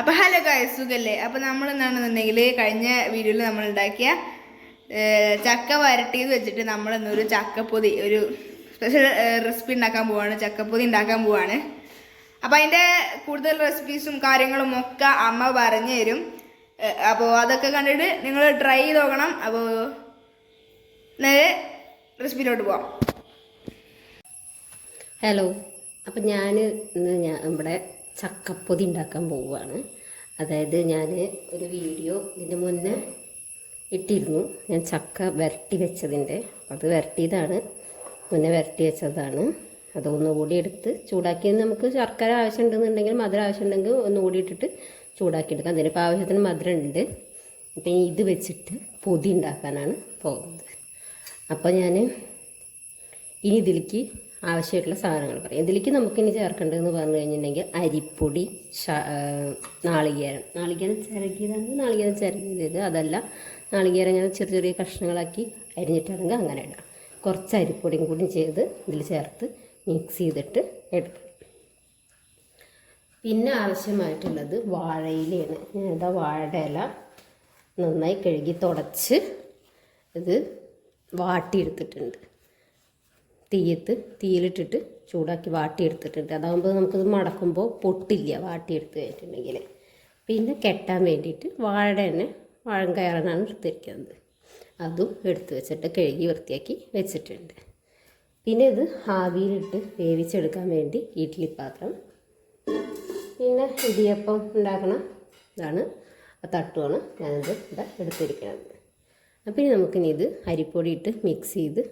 അപ്പൊ hello guys സുഖല്ലേ? അപ്പൊ നമ്മൾ എന്താണെന്നുണ്ടെങ്കിൽ കഴിഞ്ഞ വീഡിയോയിൽ നമ്മൾ ഉണ്ടാക്കിയ ചക്ക വരട്ടിയത് വെച്ചിട്ട് നമ്മൾ ഇന്നൊരു ചക്കപ്പൊതി ഒരു സ്പെഷ്യൽ റെസിപ്പി ഉണ്ടാക്കാൻ പോവാണ്. ചക്കപ്പൊതി ഉണ്ടാക്കാൻ പോവാണ്. അപ്പൊ അതിന്റെ കൂടുതൽ റെസിപ്പീസും കാര്യങ്ങളും ഒക്കെ അമ്മ പറഞ്ഞു തരും. അപ്പോൾ അതൊക്കെ കണ്ടിട്ട് നിങ്ങൾ ട്രൈ ചെയ്ത് നോക്കണം. അപ്പോൾ നേരെ റെസിപ്പിയിലോട്ട് പോവാം. ഹലോ അപ്പം ഞാൻ ഇന്ന് ഞാൻ ഇവിടെ ചക്കപ്പൊതി ഉണ്ടാക്കാൻ പോവുകയാണ്. അതായത് ഞാൻ ഒരു വീഡിയോ ഇതിന് മുന്നേ ഇട്ടിരുന്നു. ഞാൻ ചക്ക വരട്ടി വെച്ചതിന്റെ. അത് വരട്ടിയതാണ്. മുന്നേ വരട്ടി വെച്ചതാണ്. അതൊന്നുകൂടി എടുത്ത് ചൂടാക്കി നമുക്ക് ശർക്കര ആവശ്യമുണ്ടെന്നുണ്ടെങ്കിൽ മധുരം ആവശ്യമുണ്ടെങ്കിൽ ഒന്നുകൂടി ഇട്ടിട്ട് ചൂടാക്കി എടുക്കാം അതിനിപ്പോൾ ആവശ്യത്തിന് മധുരം ഉണ്ട് അപ്പം ഇത് വെച്ചിട്ട് പൊതി ഉണ്ടാക്കാനാണ് പോകുന്നത്. അപ്പോൾ ഞാൻ ഇനി ഇതിലേക്ക് ആവശ്യമായിട്ടുള്ള സാധനങ്ങൾ പറയാം. ഇതിലേക്ക് നമുക്കിനി ചേർക്കേണ്ടതെന്ന് പറഞ്ഞു കഴിഞ്ഞിട്ടുണ്ടെങ്കിൽ അരിപ്പൊടി നാളികേരം. നാളികേരം ചിരകിയതാണെങ്കിൽ നാളികേരം ചിരകിയത് അതല്ല. നാളികേരം ഇങ്ങനെ ചെറിയ ചെറിയ കഷ്ണങ്ങളാക്കി അരിഞ്ഞിട്ടാണെങ്കിൽ അങ്ങനെ ഇടാം. കുറച്ച് അരിപ്പൊടിയും കൂടി ചെയ്ത് ഇതിൽ ചേർത്ത് മിക്സ് ചെയ്തിട്ട് എടുക്കും. പിന്നെ ആവശ്യമായിട്ടുള്ളത് വാഴയിലയാണ്. ഇതാ വാഴയുടെ ഇല നന്നായി കഴുകി തുടച്ച് ഇത് വാട്ടിയെടുത്തിട്ടുണ്ട്. തീയത്ത് തീയിലിട്ടിട്ട് ചൂടാക്കി വാട്ടിയെടുത്തിട്ടുണ്ട്. അതാകുമ്പോൾ നമുക്കത് മടക്കുമ്പോൾ പൊട്ടില്ല വാട്ടിയെടുത്ത് കഴിഞ്ഞിട്ടുണ്ടെങ്കിൽ. പിന്നെ കെട്ടാൻ വേണ്ടിയിട്ട് വാഴ തന്നെ വാഴം കയറാനാണ് എടുത്തിരിക്കുന്നത്. അതും എടുത്ത് വെച്ചിട്ട് കഴുകി വൃത്തിയാക്കി വെച്ചിട്ടുണ്ട്. പിന്നെ ഇത് ആവിയിലിട്ട് വേവിച്ചെടുക്കാൻ വേണ്ടി ഇഡ്ഡലി പാത്രം പിന്നെ ഇടിയപ്പം ഉണ്ടാക്കണം ഇതാണ് തട്ടുമാണ് ഞാനിത് ഇവിടെ എടുത്തിരിക്കുന്നത്. അപ്പോൾ ഇനി നമുക്കിനി ഇത് അരിപ്പൊടി ഇട്ട് മിക്സ് ചെയ്ത്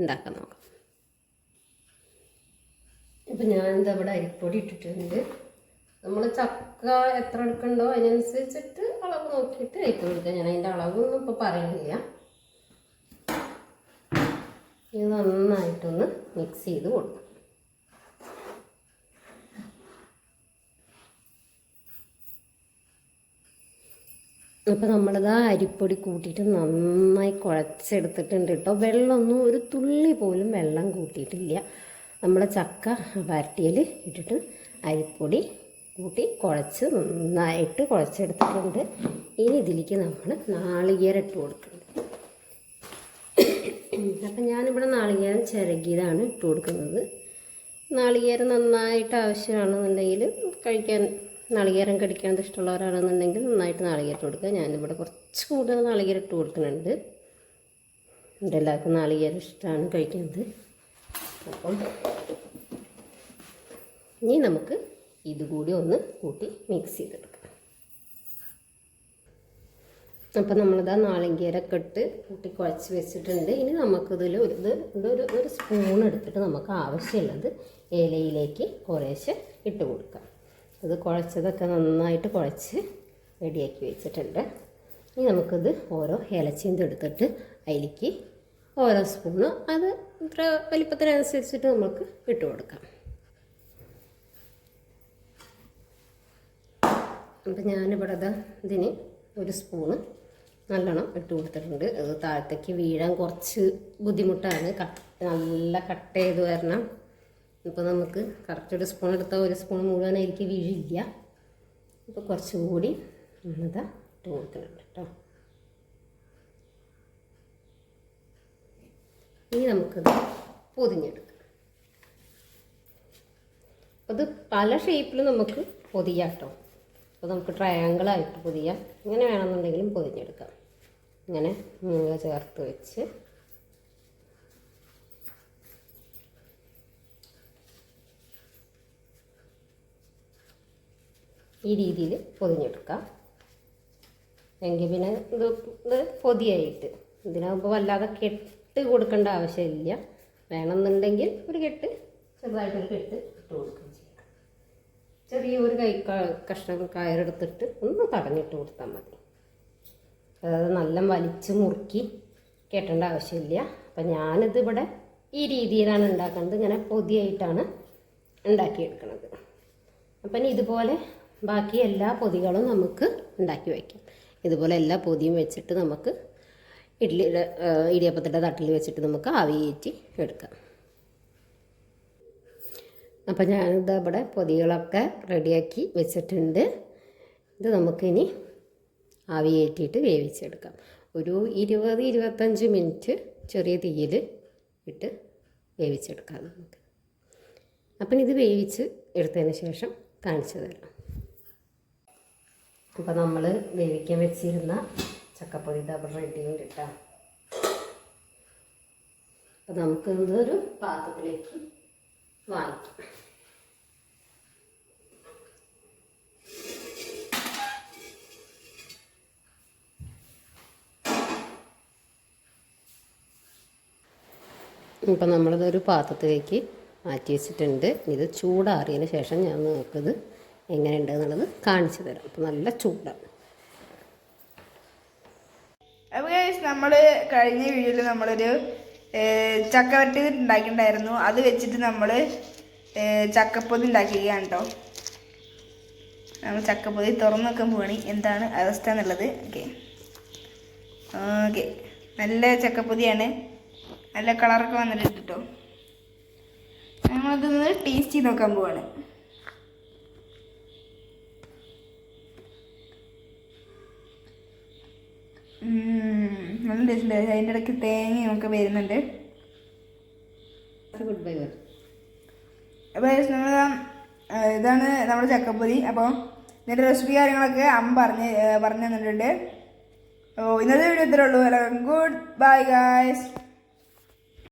ഉണ്ടാക്കാൻ നോക്കാം. ഇപ്പം ഞാനിത് ഇവിടെ അരിപ്പൊടി ഇട്ടിട്ടുണ്ട്. നമ്മൾ ചക്ക എത്ര എടുക്കണ്ടോ അതിനനുസരിച്ചിട്ട് അളവ് നോക്കിയിട്ട് അരിപ്പൊടി എടുക്കുക ഞാൻ അതിന്റെ അളവൊന്നും ഇപ്പോൾ പറയുന്നില്ല. ഇത് നന്നായിട്ടൊന്ന് മിക്സ് ചെയ്ത് കൊടുക്കും. അപ്പോൾ ആ അരിപ്പൊടി കൂട്ടിയിട്ട് നന്നായി കുഴച്ചെടുത്തിട്ടുണ്ട് കേട്ടോ. വെള്ളമൊന്നും ഒരു തുള്ളി പോലും വെള്ളം കൂട്ടിയിട്ടില്ല. നമ്മൾ ചക്ക വരട്ടിയിൽ ഇട്ടിട്ട് അരിപ്പൊടി കൂട്ടി കുഴച്ച് നന്നായിട്ട് കുഴച്ചെടുത്തിട്ടുണ്ട്. ഇനി ഇതിലേക്ക് നമ്മൾ നാളികേരം ഇട്ട് കൊടുക്കുന്നത് അപ്പം ഞാനിവിടെ നാളികേരം ചിരകിയതാണ് ഇട്ട് കൊടുക്കുന്നത്. നാളികേരം നന്നായിട്ട് ആവശ്യമാണെന്നുണ്ടെങ്കിൽ കഴിക്കാൻ നാളികേരം കടിക്കാൻ ഇഷ്ടമുള്ളവരാണെന്നുണ്ടെങ്കിൽ നന്നായിട്ട് നാളികേരം ഇട്ട് കൊടുക്കുക. ഞാനിവിടെ കുറച്ച് കൂടുതൽ നാളികേരം ഇട്ട് കൊടുക്കുന്നുണ്ട്. എന്റെ എല്ലാവർക്കും നാളികേരം ഇഷ്ടമാണ് കഴിക്കുന്നത്. അപ്പം ഇനി നമുക്ക് ഇതുകൂടി ഒന്ന് കൂട്ടി മിക്സ് ചെയ്തെടുക്കാം. അപ്പം നമ്മളിതാ നാളികേരൊക്കെ ഇട്ട് കൂട്ടി കുഴച്ച് വെച്ചിട്ടുണ്ട്. ഇനി നമുക്കിതിൽ ഒരു ഇത് ഇതൊരു ഒരു സ്പൂൺ എടുത്തിട്ട് നമുക്ക് ആവശ്യമുള്ളത് ഇലയിലേക്ക് കുറേശ്ശെ ഇട്ട് കൊടുക്കാം. ഇത് കുഴച്ചതൊക്കെ നന്നായിട്ട് കുഴച്ച് റെഡിയാക്കി വെച്ചിട്ടുണ്ട്. ഇനി നമുക്കിത് ഓരോ ഇലച്ചീന്ത് എടുത്തിട്ട് അതിലേക്ക് ഓരോ സ്പൂണ് അത് ഇത്ര വലിപ്പത്തിനനുസരിച്ചിട്ട് നമുക്ക് ഇട്ട് കൊടുക്കാം. അപ്പം ഞാനിവിടെ അത് ഇതിന് ഒരു സ്പൂണ് നല്ലോണം ഇട്ട് കൊടുത്തിട്ടുണ്ട്. അത് താഴത്തേക്ക് വീഴാൻ കുറച്ച് ബുദ്ധിമുട്ടാണ്. നല്ല കട്ട് ചെയ്ത് വരണം. ഇപ്പോൾ നമുക്ക് കറക്റ്റ് ഒരു സ്പൂൺ എടുത്താൽ ഒരു സ്പൂൺ മുഴുവനായിരിക്കും വീഴില്ല. ഇപ്പോൾ കുറച്ചുകൂടി നമ്മളത് ഇട്ട് കൊടുക്കുന്നുണ്ട് കേട്ടോ. ഇനി നമുക്കത് പൊതിഞ്ഞെടുക്കാം. അത് പല ഷേപ്പിലും നമുക്ക് പൊതിയാം കേട്ടോ. അപ്പോൾ നമുക്ക് ട്രയാങ്കിളായിട്ട് പൊതിയാം. ഇങ്ങനെ വേണമെന്നുണ്ടെങ്കിലും പൊതിഞ്ഞെടുക്കാം. ഇങ്ങനെ മൂങ്ങ ചേർത്ത് വെച്ച്. ഈ രീതിയിൽ പൊതിഞ്ഞെടുക്കാം. എങ്കിൽ പിന്നെ ഇത് ഇത് പൊതിയായിട്ട്. ഇതിനാകുമ്പോൾ വല്ലാതെ കെട്ട് കൊടുക്കേണ്ട ആവശ്യമില്ല. വേണമെന്നുണ്ടെങ്കിൽ ഒരു കെട്ട് ചെറുതായിട്ടൊരു കെട്ട് ഇട്ട് കൊടുക്കുകയും ചെയ്യാം ചെറിയൊരു കൈ കഷ്ണം കയറെടുത്തിട്ട് ഒന്ന് തടഞ്ഞിട്ട് കൊടുത്താൽ മതി. അതായത് നല്ല വലിച്ച് മുറുക്കി കെട്ടേണ്ട ആവശ്യമില്ല. അപ്പം ഞാനിത് ഇവിടെ ഈ രീതിയിലാണ് ഉണ്ടാക്കുന്നത്. ഇങ്ങനെ പൊതിയായിട്ടാണ് ഉണ്ടാക്കിയെടുക്കുന്നത് അപ്പം ഇതുപോലെ ബാക്കി എല്ലാ പൊതികളും നമുക്ക് ഉണ്ടാക്കി വയ്ക്കാം. ഇതുപോലെ എല്ലാ പൊതിയും വെച്ചിട്ട് നമുക്ക് ഇഡ്ഡലിയുടെ ഇടിയപ്പത്തിന്റെ തട്ടിൽ വെച്ചിട്ട് നമുക്ക് ആവിയേറ്റി എടുക്കാം. അപ്പം ഞാനിത് ഇവിടെ പൊതികളൊക്കെ റെഡിയാക്കി വെച്ചിട്ടുണ്ട്. ഇത് നമുക്കിനി ആവിയേറ്റിയിട്ട് വേവിച്ചെടുക്കാം. ഒരു ഇരുപത് ഇരുപത്തഞ്ച് മിനിറ്റ് ചെറിയ തീയിൽ ഇട്ട് വേവിച്ചെടുക്കാം നമുക്ക്. അപ്പം ഇത് വേവിച്ച് എടുത്തതിന് ശേഷം കാണിച്ചു തരാം. അപ്പോൾ നമ്മൾ വേവിക്കാൻ വെച്ചിരുന്ന ചക്കപ്പൊടി ഡബിൾ റെഡി കിട്ടാം. അപ്പം നമുക്ക് ഇതൊരു പാത്രത്തിലേക്ക് വാങ്ങിക്കാം ഇപ്പം നമ്മളിതൊരു പാത്രത്തിലേക്ക് മാറ്റി വെച്ചിട്ടുണ്ട്. ഇത് ചൂടാറിയതിന് ശേഷം ഞാൻ നിങ്ങൾക്കിത് എങ്ങനെയുണ്ട് എന്നുള്ളത് കാണിച്ചു തരാം. അപ്പം നല്ല ചൂടാണ്. അപ്പോൾ നമ്മൾ കഴിഞ്ഞ വീഡിയോയിൽ നമ്മളൊരു ഏർ, ചക്ക വരട്ടി ഉണ്ടാക്കിയിട്ടുണ്ടായിരുന്നു. അത് വെച്ചിട്ട് നമ്മൾ ചക്കപ്പൊതി ഉണ്ടാക്കുകയാണ് കേട്ടോ നമ്മൾ ചക്കപ്പൊതി തുറന്നു വെക്കാൻ പോവാണ്. എന്താണ് അവസ്ഥ എന്നുള്ളത്? ഓക്കെ. ഓക്കെ. നല്ല ചക്കപ്പൊതിയാണ്. നല്ല കളറൊക്കെ വന്നിട്ടുണ്ട് കേട്ടോ നമ്മളതൊന്ന് ടേസ്റ്റ് ചെയ്ത് നോക്കാൻ പോവാണ്. നല്ല അതിന്റെ ഇടയ്ക്ക് തേങ്ങയൊക്കെ വരുന്നുണ്ട്. ഗുഡ് ബൈ അപ്പോൾ നിങ്ങൾ ഇതാണ് നമ്മുടെ ചക്കപ്പൊരി. അപ്പോൾ ഇതിന്റെ റെസിപ്പി കാര്യങ്ങളൊക്കെ അമ്മ പറഞ്ഞ് പറഞ്ഞു തന്നിട്ടുണ്ട്. ഓ ഇന്നത്തെ വീഡിയോ ഇത്രേ ഉള്ളൂ. Good bye guys